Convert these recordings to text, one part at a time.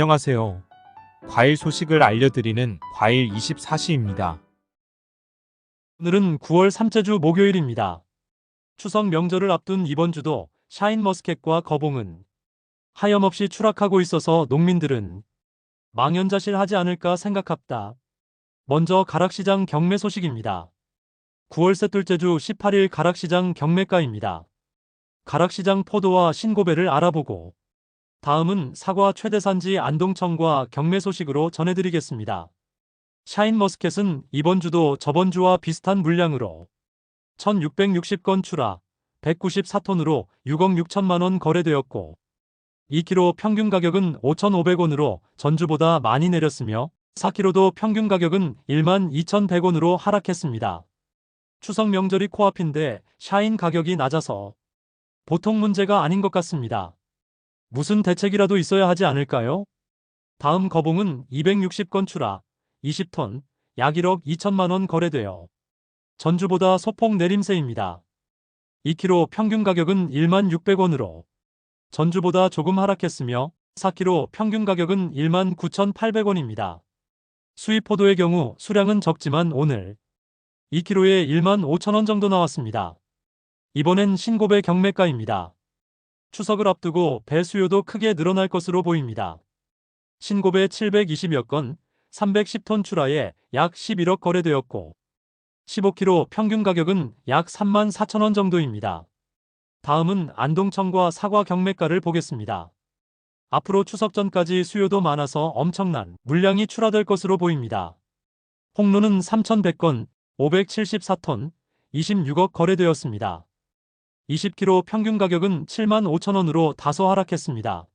안녕하세요. 과일 소식을 알려드리는 과일 24시입니다. 오늘은 9월 3째 목요일입니다. 추석 명절을 앞둔 이번 주도 샤인머스켓과 거봉은 하염없이 추락하고 있어서 농민들은 망연자실하지 않을까 생각합니다. 먼저 가락시장 경매 소식입니다. 9월 셋둘째 주 18일 가락시장 경매가입니다. 가락시장 포도와 신고배를 알아보고 다음은 사과 최대 산지 안동청과 경매 소식으로 전해드리겠습니다. 샤인머스켓은 이번 주도 저번 주와 비슷한 물량으로 1660건 출하 194톤으로 6억 6천만 원 거래되었고 2kg 평균 가격은 5,500원으로 전주보다 많이 내렸으며 4kg도 평균 가격은 1만 2,100원으로 하락했습니다. 추석 명절이 코앞인데 샤인 가격이 낮아서 보통 문제가 아닌 것 같습니다. 무슨 대책이라도 있어야 하지 않을까요? 다음 거봉은 260건 출하 20톤, 약 1억 2천만 원 거래되어 전주보다 소폭 내림세입니다. 2kg 평균 가격은 1만 600원으로 전주보다 조금 하락했으며 4kg 평균 가격은 1만 9,800원입니다. 수입 포도의 경우 수량은 적지만 오늘 2kg에 1만 5천원 정도 나왔습니다. 이번엔 신고배 경매가입니다. 추석을 앞두고 배 수요도 크게 늘어날 것으로 보입니다. 신고배 720여 건, 310톤 출하에 약 11억 거래되었고 15kg 평균 가격은 약 3만 4천 원 정도입니다. 다음은 안동청과 사과 경매가를 보겠습니다. 앞으로 추석 전까지 수요도 많아서 엄청난 물량이 출하될 것으로 보입니다. 홍로는 3,100건, 574톤, 26억 거래되었습니다. 20kg 평균 가격은 7만 5천원으로 다소 하락했습니다.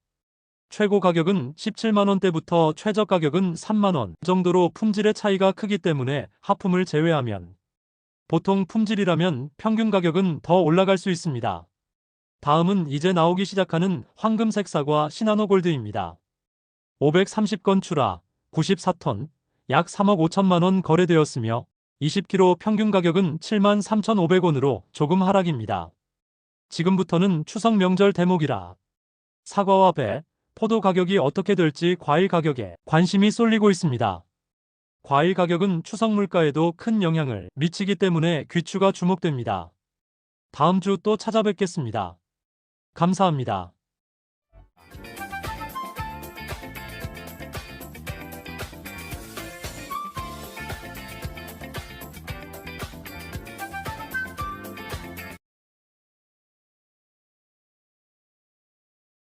최고 가격은 17만원대부터 최저 가격은 3만원 정도로 품질의 차이가 크기 때문에 하품을 제외하면 보통 품질이라면 평균 가격은 더 올라갈 수 있습니다. 다음은 이제 나오기 시작하는 황금색 사과 시나노 골드입니다. 530건 출하, 94톤, 약 3억 5천만 원 거래되었으며 20kg 평균 가격은 7만 3,500원으로 조금 하락입니다. 지금부터는 추석 명절 대목이라 사과와 배, 포도 가격이 어떻게 될지 과일 가격에 관심이 쏠리고 있습니다. 과일 가격은 추석 물가에도 큰 영향을 미치기 때문에 귀추가 주목됩니다. 다음 주 또 찾아뵙겠습니다. 감사합니다.